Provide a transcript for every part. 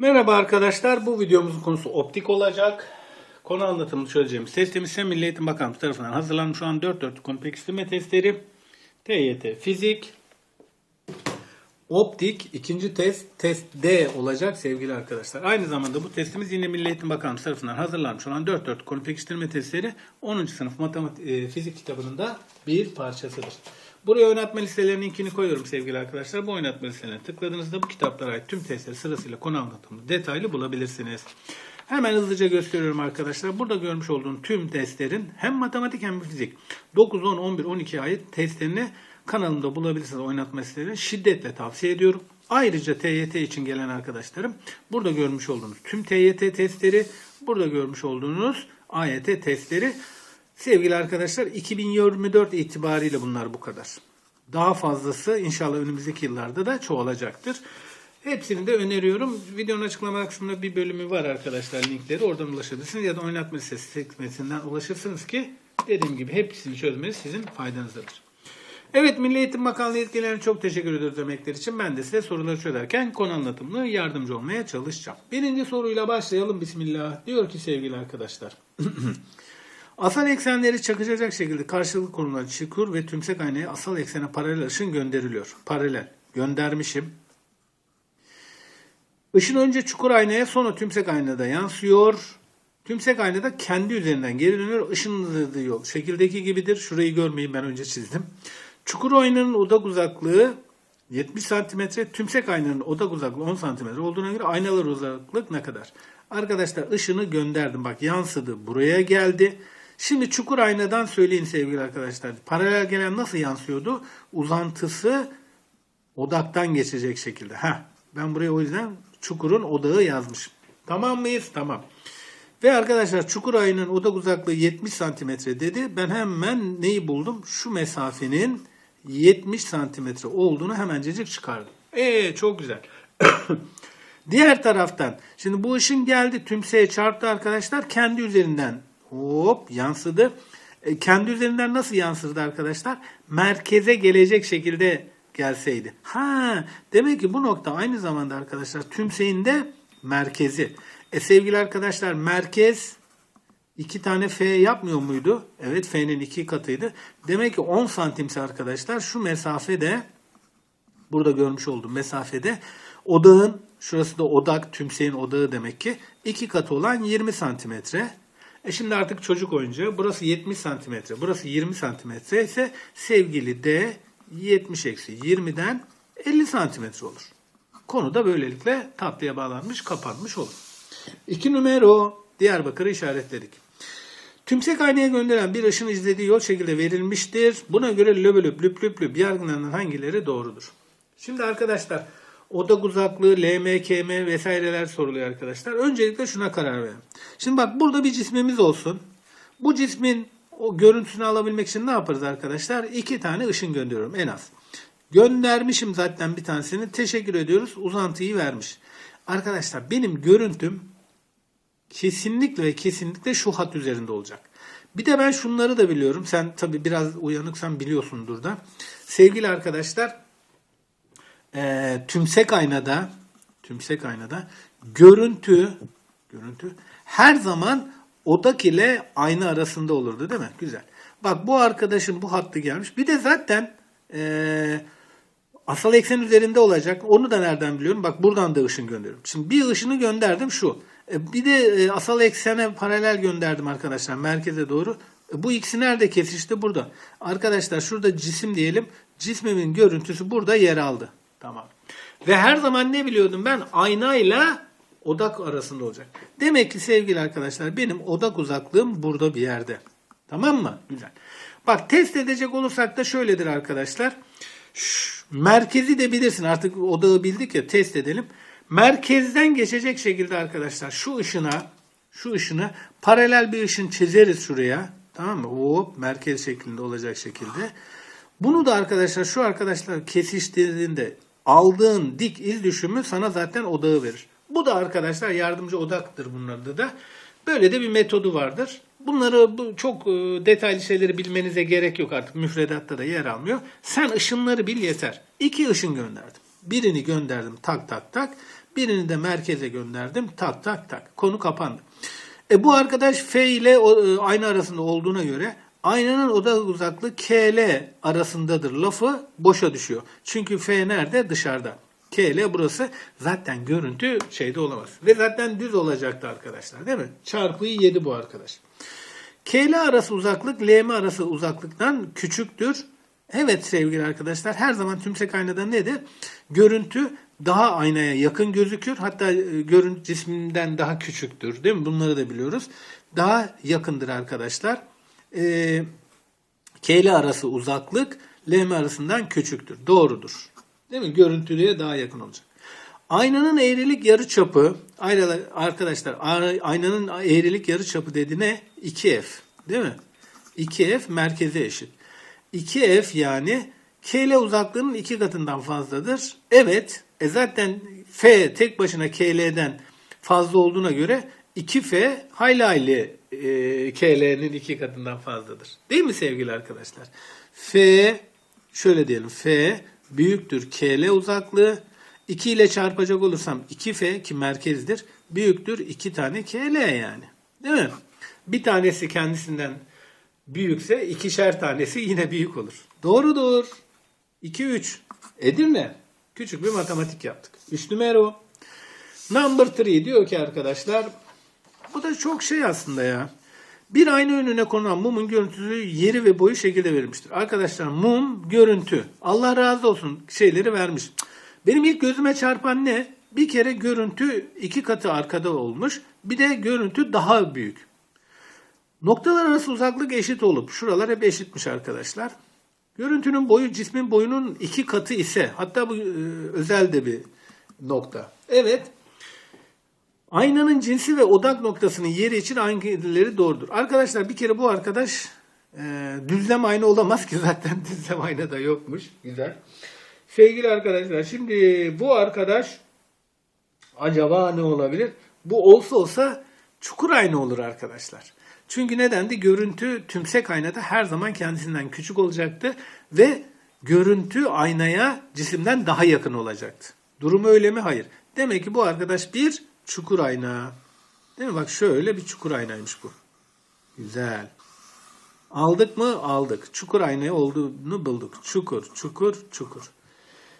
Merhaba arkadaşlar. Bu videomuzun konusu optik olacak. Konu anlatımını çözeceğimiz testimiz ise Milli Eğitim Bakanlığı tarafından hazırlanmış şu an 4 dörtlük konu pekiştirme testleri. TYT Fizik, Optik ikinci test test D olacak sevgili arkadaşlar. Aynı zamanda bu testimiz yine Milli Eğitim Bakanlığı tarafından hazırlanmış olan 4 dörtlük konu pekiştirme testleri 10. sınıf matematik e, fizik kitabının da bir parçasıdır. Buraya oynatma listelerinin linkini koyuyorum sevgili arkadaşlar. Bu oynatma listelerine tıkladığınızda bu kitaplara ait tüm testleri sırasıyla konu anlatımını detaylı bulabilirsiniz. Hemen hızlıca gösteriyorum arkadaşlar. Burada görmüş olduğum tüm testlerin hem matematik hem fizik 9, 10, 11, 12 ait testlerini kanalımda bulabilirsiniz oynatma sitelerini. Şiddetle tavsiye ediyorum. Ayrıca TYT için gelen arkadaşlarım burada görmüş olduğunuz tüm TYT testleri, burada görmüş olduğunuz AYT testleri sevgili arkadaşlar 2024 itibariyle bunlar bu kadar. Daha fazlası inşallah önümüzdeki yıllarda da çoğalacaktır. Hepsini de öneriyorum. Videonun açıklama kısmında bir bölümü var arkadaşlar linkleri. Oradan ulaşabilirsiniz ya da oynatma listesi sekmesinden ulaşırsınız ki dediğim gibi hepsini çözmeniz sizin faydanızdadır. Evet Milli Eğitim Bakanlığı yetkililerine çok teşekkür ediyoruz emekler için. Ben de size soruları çözerken konu anlatımlı yardımcı olmaya çalışacağım. Birinci soruyla başlayalım. Bismillah. Diyor ki sevgili arkadaşlar. Asal eksenleri çakışacak şekilde karşılıklı konulan çukur ve tümsek aynaya asal eksene paralel ışın gönderiliyor. Paralel. Göndermişim. Işın önce çukur aynaya sonra tümsek aynada yansıyor. Tümsek aynada kendi üzerinden geri dönüyor. Işınladığı yol şekildeki gibidir. Şurayı görmeyin ben önce çizdim. Çukur aynanın odak uzaklığı 70 santimetre, tümsek aynanın odak uzaklığı 10 santimetre olduğuna göre aynalar uzaklık ne kadar? Arkadaşlar ışını gönderdim. Bak yansıdı. Buraya geldi. Şimdi çukur aynadan söyleyin sevgili arkadaşlar. Paralel gelen nasıl yansıyordu? Uzantısı odaktan geçecek şekilde. Heh, ben buraya o yüzden çukurun odağı yazmışım. Tamam mıyız? Tamam. Ve arkadaşlar çukur ayının odak uzaklığı 70 santimetre dedi. Ben hemen neyi buldum? Şu mesafenin 70 santimetre olduğunu hemencecik çıkardım. Ee çok güzel. Diğer taraftan şimdi bu ışın geldi tümseye çarptı arkadaşlar kendi üzerinden hop yansıdı. E, kendi üzerinden nasıl yansırdı arkadaşlar? Merkeze gelecek şekilde gelseydi. Ha demek ki bu nokta aynı zamanda arkadaşlar tümseyin de merkezi. E sevgili arkadaşlar merkez iki tane F yapmıyor muydu? Evet F'nin iki katıydı. Demek ki 10 santimse arkadaşlar şu mesafede burada görmüş olduğum mesafede odağın şurası da odak tümseyin odağı demek ki iki katı olan 20 santimetre. E şimdi artık çocuk oyuncağı burası 70 santimetre burası 20 santimetre ise sevgili D 70 eksi 20'den 50 santimetre olur. Konu da böylelikle tatlıya bağlanmış kapanmış olur. İki numero Diyarbakır'ı işaretledik. Tümsek aynaya gönderen bir ışın izlediği yol şekilde verilmiştir. Buna göre löbölüp lüp lüp lüp yargılanan hangileri doğrudur? Şimdi arkadaşlar odak uzaklığı, LM, KM vesaireler soruluyor arkadaşlar. Öncelikle şuna karar verin. Şimdi bak burada bir cismimiz olsun. Bu cismin o görüntüsünü alabilmek için ne yaparız arkadaşlar? İki tane ışın gönderiyorum en az. Göndermişim zaten bir tanesini. Teşekkür ediyoruz. Uzantıyı vermiş. Arkadaşlar benim görüntüm kesinlikle ve kesinlikle şu hat üzerinde olacak. Bir de ben şunları da biliyorum. Sen tabi biraz uyanıksan biliyorsundur da. Sevgili arkadaşlar e, tümsek aynada tümsek aynada görüntü görüntü her zaman odak ile ayna arasında olurdu değil mi? Güzel. Bak bu arkadaşın bu hattı gelmiş. Bir de zaten e, asal eksen üzerinde olacak. Onu da nereden biliyorum? Bak buradan da ışın gönderiyorum. Şimdi bir ışını gönderdim şu. E, bir de e, asal eksene paralel gönderdim arkadaşlar merkeze doğru. E, bu ikisi nerede kesişti? Burada. Arkadaşlar şurada cisim diyelim. Cismimin görüntüsü burada yer aldı. Tamam. Ve her zaman ne biliyordum ben? Aynayla odak arasında olacak. Demek ki sevgili arkadaşlar benim odak uzaklığım burada bir yerde. Tamam mı? Güzel. Bak test edecek olursak da şöyledir arkadaşlar. Şu, merkezi de bilirsin artık odağı bildik ya test edelim. Merkezden geçecek şekilde arkadaşlar şu ışına şu ışını paralel bir ışın çizeriz şuraya. Tamam mı? Hop merkez şeklinde olacak şekilde. Bunu da arkadaşlar şu arkadaşlar kesiştirdiğinde aldığın dik iz düşümü sana zaten odağı verir. Bu da arkadaşlar yardımcı odaktır bunlarda da. Böyle de bir metodu vardır. Bunları bu çok e, detaylı şeyleri bilmenize gerek yok artık. Müfredatta da yer almıyor. Sen ışınları bil yeter. İki ışın gönderdim. Birini gönderdim tak tak tak. Birini de merkeze gönderdim. Tak tak tak. Konu kapandı. E bu arkadaş F ile e, ayna arasında olduğuna göre aynanın oda uzaklığı KL arasındadır lafı boşa düşüyor. Çünkü F nerede? Dışarıda. KL burası zaten görüntü şeyde olamaz. Ve zaten düz olacaktı arkadaşlar değil mi? Çarpıyı 7 bu arkadaş. KL arası uzaklık LM arası uzaklıktan küçüktür. Evet sevgili arkadaşlar her zaman tümsek aynada nedir? Görüntü daha aynaya yakın gözükür. Hatta e, görüntü cisminden daha küçüktür değil mi? Bunları da biliyoruz. Daha yakındır arkadaşlar. Ee, KL arası uzaklık LM arasından küçüktür. Doğrudur. Değil mi? Görüntüye daha yakın olacak. Aynanın eğrilik yarıçapı aynalar- arkadaşlar aynanın eğrilik yarıçapı dedi ne? 2F değil mi? 2F merkeze eşit. 2F yani KL uzaklığının iki katından fazladır. Evet. E zaten F tek başına KL'den fazla olduğuna göre 2F hayli hayli e, KL'nin iki katından fazladır. Değil mi sevgili arkadaşlar? F şöyle diyelim F büyüktür KL uzaklığı. 2 ile çarpacak olursam 2F ki merkezdir büyüktür 2 tane KL yani. Değil mi? Bir tanesi kendisinden büyükse ikişer tanesi yine büyük olur. Doğrudur. 2 3. Edirne. Küçük bir matematik yaptık. 3 numara. Number 3 diyor ki arkadaşlar bu da çok şey aslında ya. Bir ayna önüne konulan mumun görüntüsü yeri ve boyu şekilde verilmiştir. Arkadaşlar mum görüntü. Allah razı olsun şeyleri vermiş. Benim ilk gözüme çarpan ne? Bir kere görüntü iki katı arkada olmuş. Bir de görüntü daha büyük. Noktalar arası uzaklık eşit olup şuralar hep eşitmiş arkadaşlar. Görüntünün boyu cismin boyunun iki katı ise hatta bu e, özel de bir nokta. Evet. Aynanın cinsi ve odak noktasının yeri için hangileri doğrudur? Arkadaşlar bir kere bu arkadaş e, düzlem ayna olamaz ki zaten düzlem ayna da yokmuş. Güzel. Sevgili arkadaşlar şimdi bu arkadaş acaba ne olabilir? Bu olsa olsa çukur ayna olur arkadaşlar. Çünkü neden de görüntü tümsek aynada her zaman kendisinden küçük olacaktı ve görüntü aynaya cisimden daha yakın olacaktı. Durum öyle mi? Hayır. Demek ki bu arkadaş bir çukur ayna. Değil mi? Bak şöyle bir çukur aynaymış bu. Güzel. Aldık mı? Aldık. Çukur aynaya olduğunu bulduk. Çukur, çukur, çukur.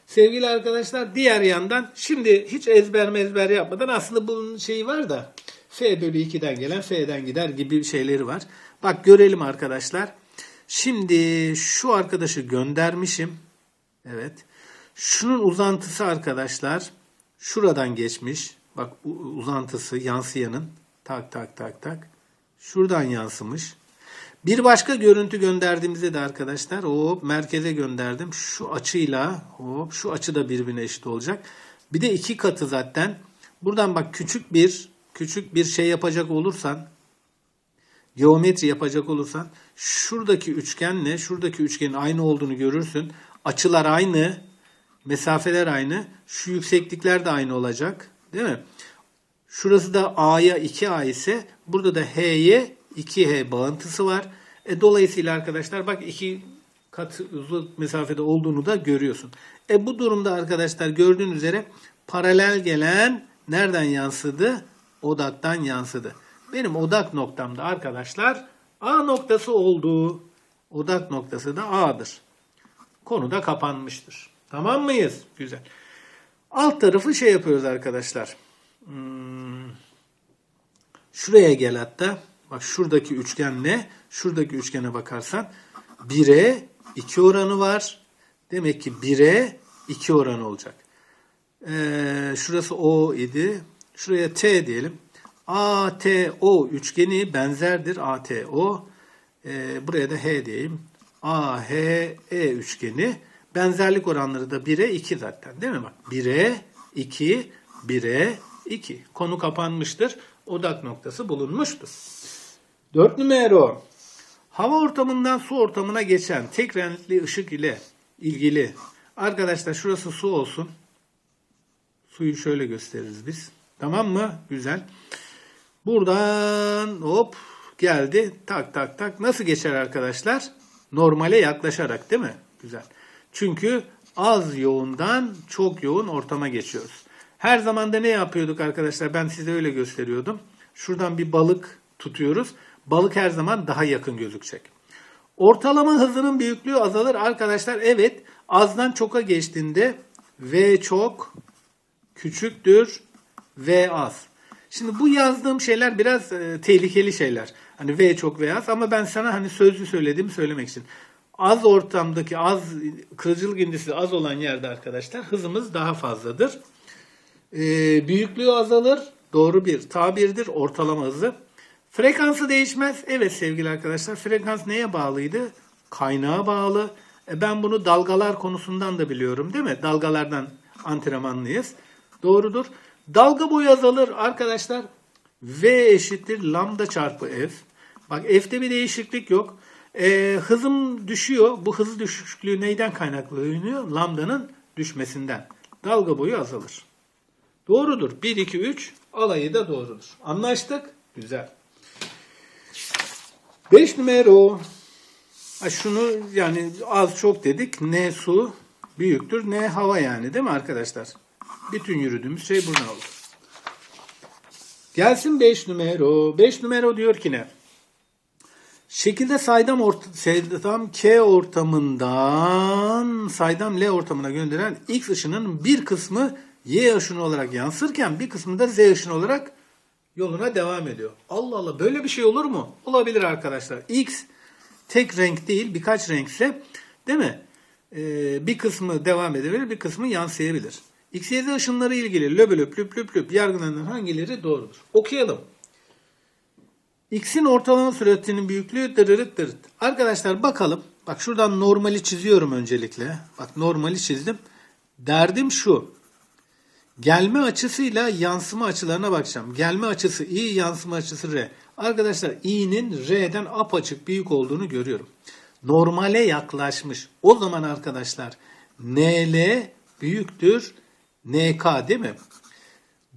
Sevgili arkadaşlar diğer yandan şimdi hiç ezber mezber yapmadan aslında bunun şeyi var da F bölü 2'den gelen F'den gider gibi şeyleri var. Bak görelim arkadaşlar. Şimdi şu arkadaşı göndermişim. Evet. Şunun uzantısı arkadaşlar şuradan geçmiş. Bak uzantısı yansıyanın. Tak tak tak tak. Şuradan yansımış. Bir başka görüntü gönderdiğimizde de arkadaşlar hop merkeze gönderdim. Şu açıyla hop şu açı da birbirine eşit olacak. Bir de iki katı zaten. Buradan bak küçük bir küçük bir şey yapacak olursan geometri yapacak olursan şuradaki üçgenle şuradaki üçgenin aynı olduğunu görürsün. Açılar aynı, mesafeler aynı, şu yükseklikler de aynı olacak. Değil mi? Şurası da A'ya 2A ise burada da H'ye 2H bağıntısı var. E, dolayısıyla arkadaşlar bak iki kat uzun mesafede olduğunu da görüyorsun. E bu durumda arkadaşlar gördüğünüz üzere paralel gelen nereden yansıdı? Odaktan yansıdı. Benim odak noktamda arkadaşlar A noktası oldu. Odak noktası da A'dır. Konu da kapanmıştır. Tamam mıyız? Güzel. Alt tarafı şey yapıyoruz arkadaşlar. Hmm, Şuraya gel hatta. Bak şuradaki üçgen ne? Şuradaki üçgene bakarsan 1'e 2 oranı var. Demek ki 1'e 2 oranı olacak. Ee, şurası O idi. Şuraya T diyelim. ATO üçgeni benzerdir. ATO. Ee, buraya da H diyeyim. AHE üçgeni. Benzerlik oranları da 1'e 2 zaten değil mi? Bak 1'e 2, 1'e 2. Konu kapanmıştır. Odak noktası bulunmuştur. 4 numara. Hava ortamından su ortamına geçen tek renkli ışık ile ilgili. Arkadaşlar şurası su olsun. Suyu şöyle gösteririz biz. Tamam mı? Güzel. Buradan hop geldi. Tak tak tak. Nasıl geçer arkadaşlar? Normale yaklaşarak değil mi? Güzel. Çünkü az yoğundan çok yoğun ortama geçiyoruz. Her zaman da ne yapıyorduk arkadaşlar? Ben size öyle gösteriyordum. Şuradan bir balık tutuyoruz. Balık her zaman daha yakın gözükecek. Ortalama hızının büyüklüğü azalır arkadaşlar. Evet azdan çoka geçtiğinde V çok küçüktür V az. Şimdi bu yazdığım şeyler biraz e, tehlikeli şeyler. Hani V çok V az ama ben sana hani sözlü söylediğimi söylemek için. Az ortamdaki az kırıcılık indisi az olan yerde arkadaşlar hızımız daha fazladır. E, büyüklüğü azalır. Doğru bir tabirdir ortalama hızı. Frekansı değişmez. Evet sevgili arkadaşlar frekans neye bağlıydı? Kaynağa bağlı. E, ben bunu dalgalar konusundan da biliyorum değil mi? Dalgalardan antrenmanlıyız. Doğrudur. Dalga boyu azalır arkadaşlar. V eşittir lambda çarpı F. Bak F'te bir değişiklik yok. E, hızım düşüyor. Bu hız düşüklüğü neyden kaynaklanıyor? Lambdanın düşmesinden. Dalga boyu azalır. Doğrudur. 1, 2, 3 alayı da doğrudur. Anlaştık. Güzel. 5 numara. Ha şunu yani az çok dedik. Ne su büyüktür ne hava yani değil mi arkadaşlar? Bütün yürüdüğümüz şey buradan olur. Gelsin 5 numara. 5 numara diyor ki ne? Şekilde saydam, orta, saydam K ortamından saydam L ortamına gönderen X ışının bir kısmı Y ışını olarak yansırken bir kısmı da Z ışını olarak yoluna devam ediyor. Allah Allah böyle bir şey olur mu? Olabilir arkadaşlar. X tek renk değil birkaç renkse değil mi? Ee, bir kısmı devam edebilir bir kısmı yansıyabilir. X, Y, Z ışınları ilgili löbölöp lüp lüp lüp yargılanan hangileri doğrudur? Okuyalım. X'in ortalama süratinin büyüklüğü dırırıt dırıt. Arkadaşlar bakalım. Bak şuradan normali çiziyorum öncelikle. Bak normali çizdim. Derdim şu. Gelme açısıyla yansıma açılarına bakacağım. Gelme açısı I, yansıma açısı R. Arkadaşlar I'nin R'den apaçık büyük olduğunu görüyorum. Normale yaklaşmış. O zaman arkadaşlar NL büyüktür NK değil mi?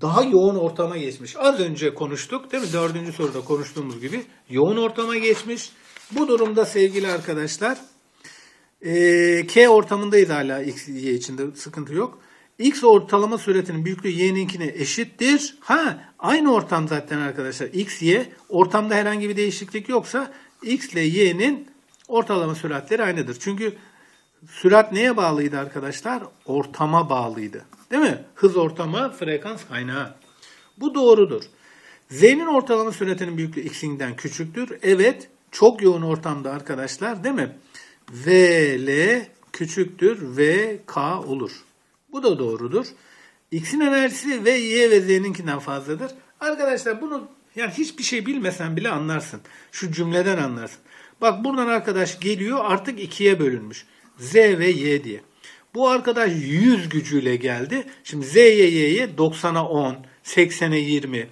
Daha yoğun ortama geçmiş. Az önce konuştuk değil mi? Dördüncü soruda konuştuğumuz gibi yoğun ortama geçmiş. Bu durumda sevgili arkadaşlar ee, K ortamındayız hala X, Y içinde sıkıntı yok. X ortalama süretinin büyüklüğü Y'ninkine eşittir. Ha aynı ortam zaten arkadaşlar. X, Y ortamda herhangi bir değişiklik yoksa X ile Y'nin ortalama süratleri aynıdır. Çünkü sürat neye bağlıydı arkadaşlar? Ortama bağlıydı. Değil mi? Hız ortama, frekans kaynağı. Bu doğrudur. Z'nin ortalama süratinin büyüklüğü x'inden küçüktür. Evet, çok yoğun ortamda arkadaşlar değil mi? VL küçüktür VK olur. Bu da doğrudur. X'in enerjisi V, Y ve Z'ninkinden fazladır. Arkadaşlar bunu yani hiçbir şey bilmesen bile anlarsın. Şu cümleden anlarsın. Bak buradan arkadaş geliyor artık ikiye bölünmüş. Z ve Y diye. Bu arkadaş 100 gücüyle geldi. Şimdi Z'ye Y'ye 90'a 10, 80'e 20,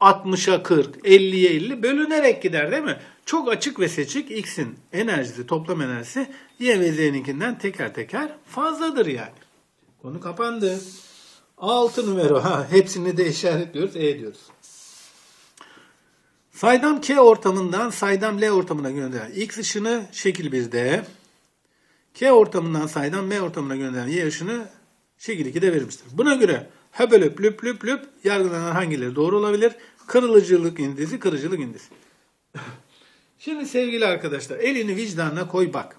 60'a 40, 50'ye 50 bölünerek gider değil mi? Çok açık ve seçik X'in enerjisi, toplam enerjisi Y ve Z'ninkinden teker teker fazladır yani. Konu kapandı. 6 numara. Ha, hepsini de işaretliyoruz. E diyoruz. Saydam K ortamından saydam L ortamına gönderen X ışını şekil 1'de. K ortamından saydam M ortamına gönderen Y ışını şekil 2'de verilmiştir. Buna göre höbölöp lüp lüp lüp yargılanan hangileri doğru olabilir? Kırılıcılık indisi, kırıcılık indisi. Şimdi sevgili arkadaşlar elini vicdanına koy bak.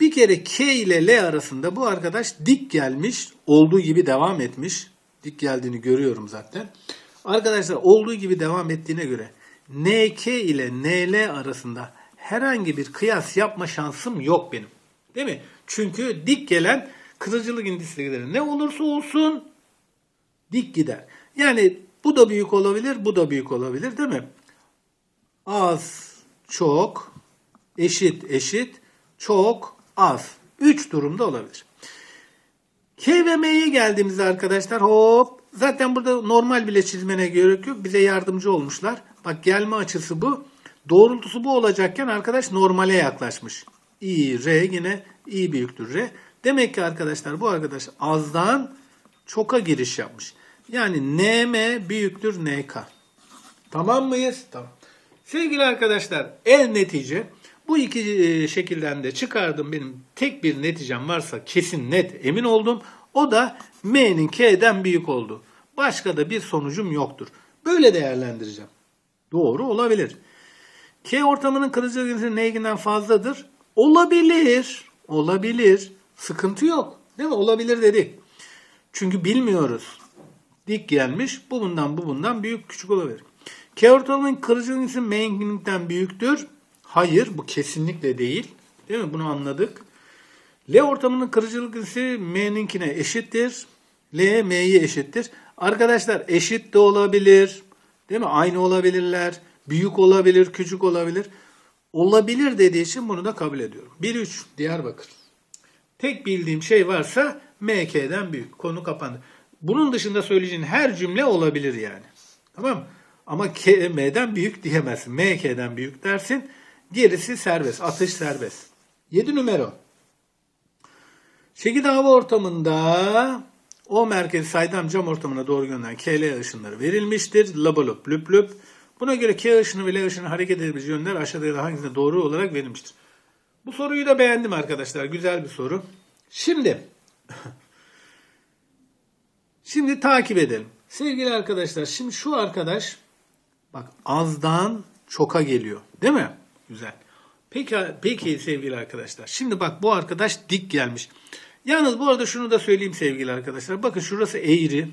Bir kere K ile L arasında bu arkadaş dik gelmiş, olduğu gibi devam etmiş. Dik geldiğini görüyorum zaten. Arkadaşlar olduğu gibi devam ettiğine göre NK ile NL arasında herhangi bir kıyas yapma şansım yok benim. Değil mi? Çünkü dik gelen kırıcılık indisleri ne olursa olsun dik gider. Yani bu da büyük olabilir, bu da büyük olabilir değil mi? Az, çok, eşit, eşit, çok, az. Üç durumda olabilir. K ve M'ye geldiğimizde arkadaşlar hop zaten burada normal bile çizmene gerek yok. Bize yardımcı olmuşlar. Bak gelme açısı bu. Doğrultusu bu olacakken arkadaş normale yaklaşmış. I, R yine I büyüktür R. Demek ki arkadaşlar bu arkadaş azdan çoka giriş yapmış. Yani NM büyüktür NK. Tamam mıyız? Tamam. Sevgili arkadaşlar el netice bu iki e, şekilden de çıkardım benim tek bir neticem varsa kesin net emin oldum. O da M'nin K'den büyük oldu. Başka da bir sonucum yoktur. Böyle değerlendireceğim. Doğru olabilir. K ortamının kırıcılık ünitesi neyginden fazladır? Olabilir. Olabilir. Sıkıntı yok. Değil mi? Olabilir dedik. Çünkü bilmiyoruz. Dik gelmiş. Bu bundan bu bundan büyük küçük olabilir. K ortamının kırıcılık ünitesi M'ninkinden büyüktür. Hayır bu kesinlikle değil. Değil mi? Bunu anladık. L ortamının kırıcılık ünitesi M'ninkine eşittir. L M'ye eşittir. Arkadaşlar eşit de olabilir. Değil mi? Aynı olabilirler. Büyük olabilir, küçük olabilir. Olabilir dediği için bunu da kabul ediyorum. 1-3 Diyarbakır. Tek bildiğim şey varsa MK'den büyük. Konu kapandı. Bunun dışında söyleyeceğin her cümle olabilir yani. Tamam mı? Ama K, M'den büyük diyemezsin. MK'den büyük dersin. Gerisi serbest. Atış serbest. 7 numara. Şekil hava ortamında o merkezi saydam cam ortamına doğru gönderen KL ışınları verilmiştir. Labalop lüp lüp. Buna göre K ışını ve L ışını hareket edebileceği yönler aşağıda hangisine doğru olarak verilmiştir. Bu soruyu da beğendim arkadaşlar. Güzel bir soru. Şimdi Şimdi takip edelim. Sevgili arkadaşlar şimdi şu arkadaş bak azdan çoka geliyor. Değil mi? Güzel. Peki, peki sevgili arkadaşlar. Şimdi bak bu arkadaş dik gelmiş. Yalnız bu arada şunu da söyleyeyim sevgili arkadaşlar. Bakın şurası eğri.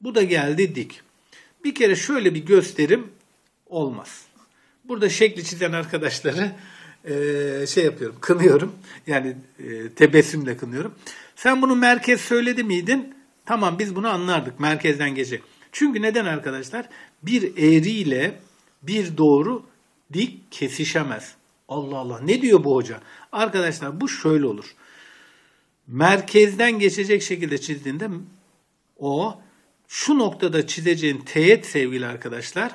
Bu da geldi dik. Bir kere şöyle bir gösterim olmaz. Burada şekli çizen arkadaşları eee, şey yapıyorum, kınıyorum. Yani eee, tebessümle kınıyorum. Sen bunu merkez söyledi miydin? Tamam biz bunu anlardık merkezden gece. Çünkü neden arkadaşlar? Bir eğriyle bir doğru dik kesişemez. Allah Allah ne diyor bu hoca? Arkadaşlar bu şöyle olur. Merkezden geçecek şekilde çizdiğinde o şu noktada çizeceğin teğet sevgili arkadaşlar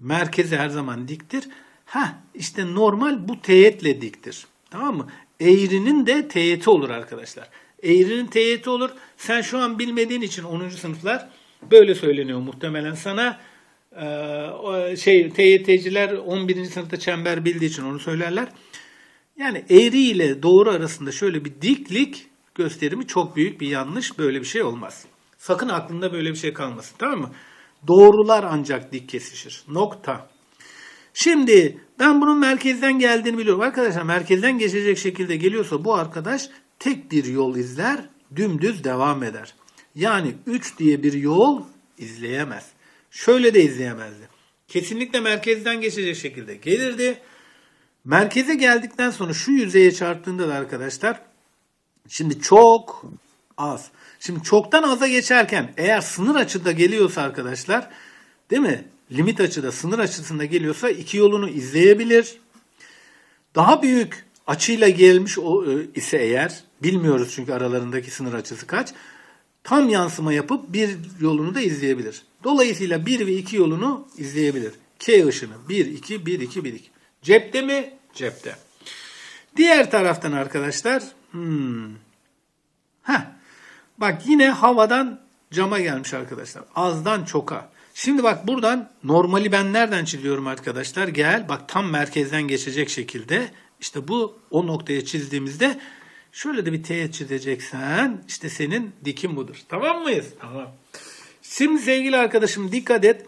merkeze her zaman diktir. Ha işte normal bu teğetle diktir. Tamam mı? Eğrinin de teğeti olur arkadaşlar. Eğrinin teğeti olur. Sen şu an bilmediğin için 10. sınıflar böyle söyleniyor muhtemelen sana. Ee, şey TYT'ciler 11. sınıfta çember bildiği için onu söylerler. Yani eğri ile doğru arasında şöyle bir diklik gösterimi çok büyük bir yanlış. Böyle bir şey olmaz. Sakın aklında böyle bir şey kalmasın. Tamam mı? Doğrular ancak dik kesişir. Nokta. Şimdi ben bunun merkezden geldiğini biliyorum. Arkadaşlar merkezden geçecek şekilde geliyorsa bu arkadaş tek bir yol izler, dümdüz devam eder. Yani 3 diye bir yol izleyemez. Şöyle de izleyemezdi. Kesinlikle merkezden geçecek şekilde gelirdi. Merkeze geldikten sonra şu yüzeye çarptığında da arkadaşlar şimdi çok az. Şimdi çoktan aza geçerken eğer sınır açıda geliyorsa arkadaşlar değil mi? Limit açıda sınır açısında geliyorsa iki yolunu izleyebilir. Daha büyük açıyla gelmiş o, e, ise eğer bilmiyoruz çünkü aralarındaki sınır açısı kaç. Tam yansıma yapıp bir yolunu da izleyebilir. Dolayısıyla 1 ve 2 yolunu izleyebilir. K ışını 1 2 1 2 1 2. Cepte mi? Cepte. Diğer taraftan arkadaşlar hmm. Heh. Bak yine havadan cama gelmiş arkadaşlar. Azdan çoka. Şimdi bak buradan normali ben nereden çiziyorum arkadaşlar? Gel bak tam merkezden geçecek şekilde. İşte bu o noktaya çizdiğimizde şöyle de bir teğet çizeceksen işte senin dikim budur. Tamam mıyız? Tamam. Şimdi sevgili arkadaşım dikkat et.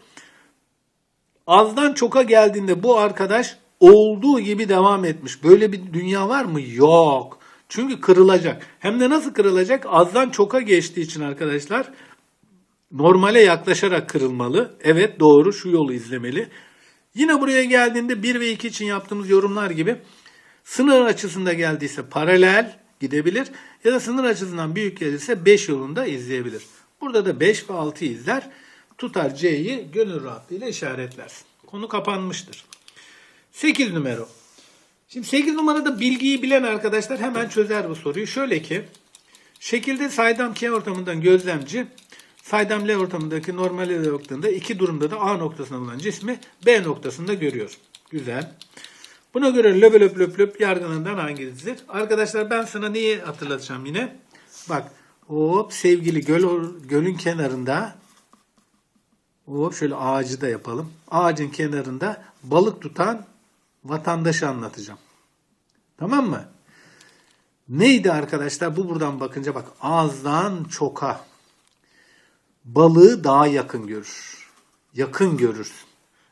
Azdan çoka geldiğinde bu arkadaş olduğu gibi devam etmiş. Böyle bir dünya var mı? Yok. Çünkü kırılacak. Hem de nasıl kırılacak? Azdan çoka geçtiği için arkadaşlar normale yaklaşarak kırılmalı. Evet doğru şu yolu izlemeli. Yine buraya geldiğinde 1 ve 2 için yaptığımız yorumlar gibi sınır açısında geldiyse paralel gidebilir ya da sınır açısından büyük gelirse 5 yolunda izleyebilir. Burada da 5 ve 6 izler. Tutar C'yi gönül rahatlığıyla işaretlersin. Konu kapanmıştır. 8 numara. Şimdi 8 numarada bilgiyi bilen arkadaşlar hemen çözer bu soruyu. Şöyle ki şekilde saydam K ortamından gözlemci saydam L ortamındaki normale baktığında iki durumda da A noktasında bulunan cismi B noktasında görüyor. Güzel. Buna göre löp löp löp löp yargılarından hangisidir? Arkadaşlar ben sana neyi hatırlatacağım yine? Bak hop sevgili göl, gölün kenarında hop şöyle ağacı da yapalım. Ağacın kenarında balık tutan vatandaşı anlatacağım. Tamam mı? Neydi arkadaşlar? Bu buradan bakınca bak ağızdan çoka. balığı daha yakın görür. Yakın görürsün.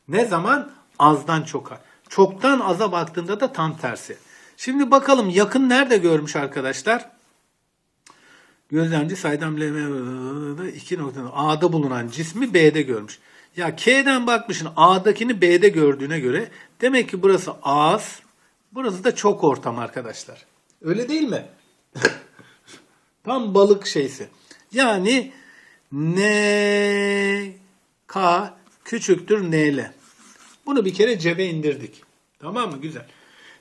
Ne zaman? Azdan çoka. Çoktan aza baktığında da tam tersi. Şimdi bakalım yakın nerede görmüş arkadaşlar? Gözlemci Saydam Leme iki noktada A'da bulunan cismi B'de görmüş. Ya K'den bakmışsın A'dakini B'de gördüğüne göre demek ki burası az, burası da çok ortam arkadaşlar. Öyle değil mi? Tam balık şeysi. Yani N K küçüktür N L. Bunu bir kere cebe indirdik. Tamam mı? Güzel.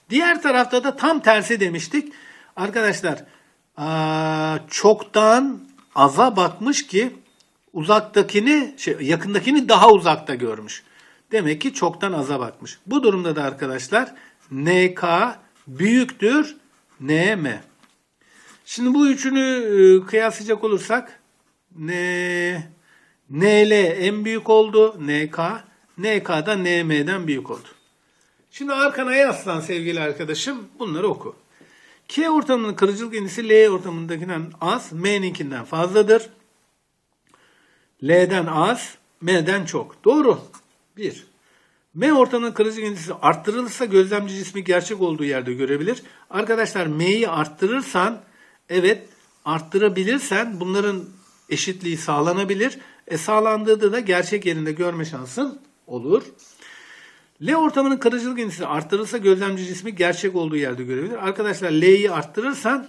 Diğer tarafta da tam tersi demiştik. Arkadaşlar çoktan aza bakmış ki uzaktakini, şey, yakındakini daha uzakta görmüş. Demek ki çoktan aza bakmış. Bu durumda da arkadaşlar NK büyüktür NM. Şimdi bu üçünü e, kıyaslayacak olursak N, NL en büyük oldu. NK. NK da NM'den büyük oldu. Şimdi arkana yaslan sevgili arkadaşım. Bunları oku. K ortamının kırıcılık indisi L ortamındakinden az, M'ninkinden fazladır. L'den az, M'den çok. Doğru. 1. M ortamının kırıcılık indisi arttırılırsa gözlemci cismi gerçek olduğu yerde görebilir. Arkadaşlar M'yi arttırırsan evet arttırabilirsen bunların eşitliği sağlanabilir. E sağlandığında da gerçek yerinde görme şansın olur. L ortamının kırıcılık indisi arttırılırsa gözlemci cismi gerçek olduğu yerde görebilir. Arkadaşlar L'yi arttırırsan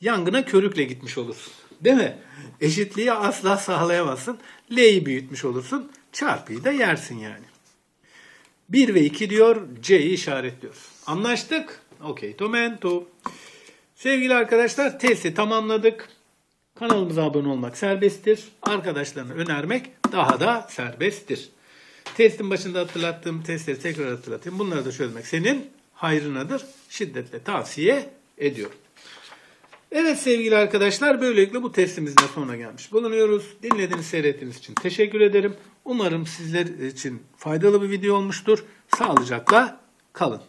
yangına körükle gitmiş olursun. Değil mi? Eşitliği asla sağlayamazsın. L'yi büyütmüş olursun. Çarpıyı da yersin yani. 1 ve 2 diyor. C'yi işaretliyoruz. Anlaştık. Okey. Tomento. Sevgili arkadaşlar testi tamamladık. Kanalımıza abone olmak serbesttir. Arkadaşlarına önermek daha da serbesttir. Testin başında hatırlattığım testleri tekrar hatırlatayım. Bunları da çözmek senin hayrınadır. Şiddetle tavsiye ediyorum. Evet sevgili arkadaşlar böylelikle bu testimizin de sonuna gelmiş bulunuyoruz. Dinlediğiniz, seyrettiğiniz için teşekkür ederim. Umarım sizler için faydalı bir video olmuştur. Sağlıcakla kalın.